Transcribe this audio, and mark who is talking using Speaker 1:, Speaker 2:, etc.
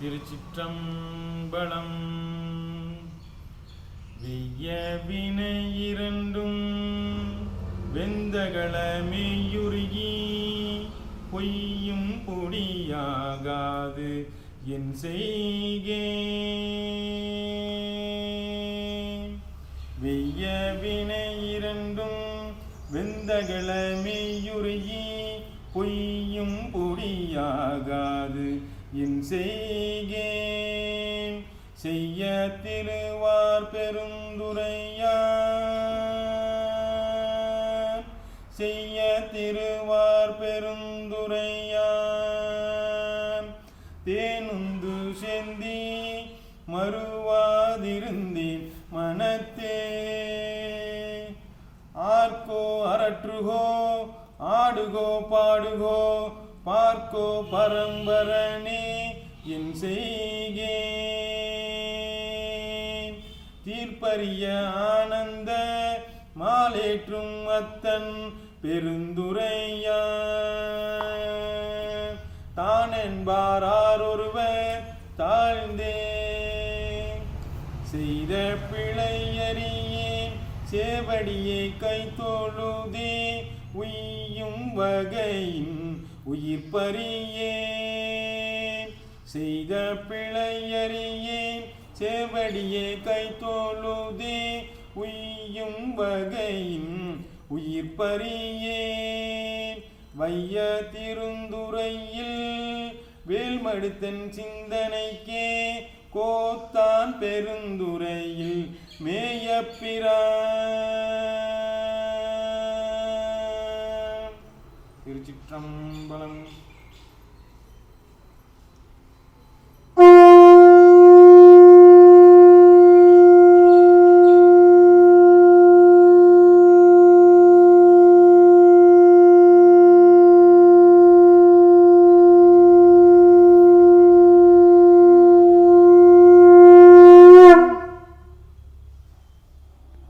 Speaker 1: திருச்சிற்றம்பலம். வெய்ய வினை இரண்டும் வெந்தகளமேயுருகி பொய்யும் பொடியாகாது என் செய்கே. வெய்ய வினை இரண்டும் வெந்தகளமேயுருகி பொய்யும் பொடியாகாது இன் செய்கேன். செய்ய திருவார் பெருந்துரையார் செய்ய திருவார் பெருந்துரையார் தேனுந்து செந்தி மறுவாதிருந்தேன் மனத்தே. ஆர்கோ அரற்றுகோ ஆடுகோ பாடுகோ பார்க்கோ பரம்பரணி என் செய்கேன். தீர்ப்பரிய ஆனந்த மாலேற்றும் அத்தன் பெருந்துரையா. தான் என்பாரார் ஒருவர் தாழ்ந்தே செய்த பிழையறியேன் சேவடியை கை தொழுதே உய்யும் வகையின் உயிர் பறியேன் செய்த பிழையறியேன். சேவடியே கை தொழுதே உய்யும் வகையும் உயிர் பறியேன் வைய திருந்துறையில் வேல்மடுத்தன் சிந்தனைக்கே. கோத்தான் பெருந்துறையில் மேயப்பிரான் திருச்சிற்றம்பலம்.